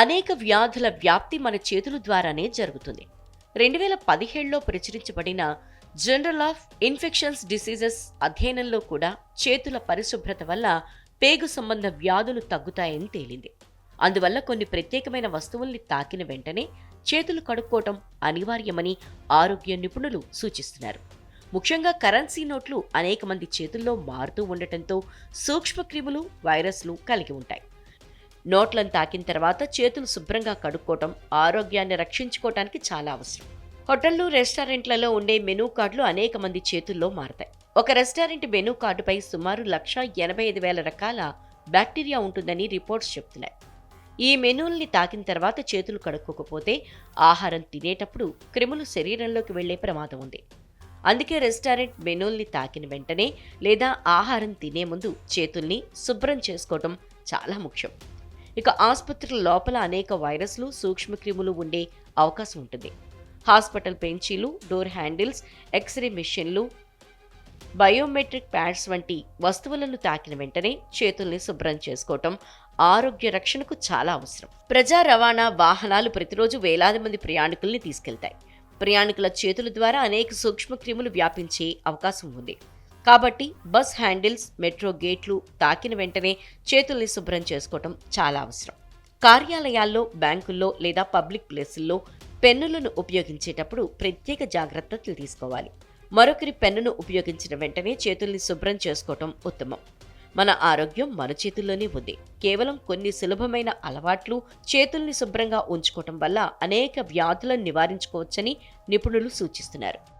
అనేక వ్యాధుల వ్యాప్తి మన చేతుల ద్వారానే జరుగుతుంది. రెండు వేల పదిహేడులో ప్రచురించబడిన జనరల్ ఆఫ్ ఇన్ఫెక్షన్స్ డిసీజెస్ అధ్యయనంలో కూడా చేతుల పరిశుభ్రత వల్ల పేగు సంబంధ వ్యాధులు తగ్గుతాయని తేలింది. అందువల్ల కొన్ని ప్రత్యేకమైన వస్తువుల్ని తాకిన వెంటనే చేతులు కడుక్కోవటం అనివార్యమని ఆరోగ్య నిపుణులు సూచిస్తున్నారు. ముఖ్యంగా కరెన్సీ నోట్లు అనేక మంది చేతుల్లో మారుతూ ఉండటంతో సూక్ష్మక్రిములు వైరస్లు కలిగి ఉంటాయి. నోట్లను తాకిన తర్వాత చేతులు శుభ్రంగా కడుక్కోవటం ఆరోగ్యాన్ని రక్షించుకోవటానికి చాలా అవసరం. హోటళ్ళు రెస్టారెంట్లలో ఉండే మెనూ కార్డులు అనేక మంది చేతుల్లో మారతాయి. ఒక రెస్టారెంట్ మెనూ కార్డుపై సుమారు లక్ష ఎనభై ఐదు వేల రకాల బ్యాక్టీరియా ఉంటుందని రిపోర్ట్స్ చెప్తున్నాయి. ఈ మెనూల్ని తాకిన తర్వాత చేతులు కడుక్కోకపోతే ఆహారం తినేటప్పుడు క్రిములు శరీరంలోకి వెళ్ళే ప్రమాదం ఉంది. అందుకే రెస్టారెంట్ మెనూల్ని తాకిన వెంటనే లేదా ఆహారం తినే ముందు చేతుల్ని శుభ్రం చేసుకోవటం చాలా ముఖ్యం. ఇక ఆసుపత్రుల లోపల అనేక వైరస్లు సూక్ష్మక్రిములు ఉండే అవకాశం ఉంటుంది. హాస్పిటల్ బెంచీలు డోర్ హ్యాండిల్స్ ఎక్స్రే మిషన్లు బయోమెట్రిక్ ప్యాడ్స్ వంటి వస్తువులను తాకిన వెంటనే చేతుల్ని శుభ్రం చేసుకోవటం ఆరోగ్య రక్షణకు చాలా అవసరం. ప్రజా రవాణా వాహనాలు ప్రతిరోజు వేలాది మంది ప్రయాణికుల్ని తీసుకెళ్తాయి. ప్రయాణికుల చేతుల ద్వారా అనేక సూక్ష్మక్రిములు వ్యాపించే అవకాశం ఉంది. కాబట్టి బస్ హ్యాండిల్స్ మెట్రో గేట్లు తాకిన వెంటనే చేతుల్ని శుభ్రం చేసుకోవటం చాలా అవసరం. కార్యాలయాల్లో బ్యాంకుల్లో లేదా పబ్లిక్ ప్లేసుల్లో పెన్నులను ఉపయోగించేటప్పుడు ప్రత్యేక జాగ్రత్తలు తీసుకోవాలి. మరొకరి పెన్నును ఉపయోగించిన వెంటనే చేతుల్ని శుభ్రం చేసుకోవటం ఉత్తమం. మన ఆరోగ్యం మన చేతుల్లోనే ఉంది. కేవలం కొన్ని సులభమైన అలవాట్లు చేతుల్ని శుభ్రంగా ఉంచుకోవటం వల్ల అనేక వ్యాధులను నివారించుకోవచ్చని నిపుణులు సూచిస్తున్నారు.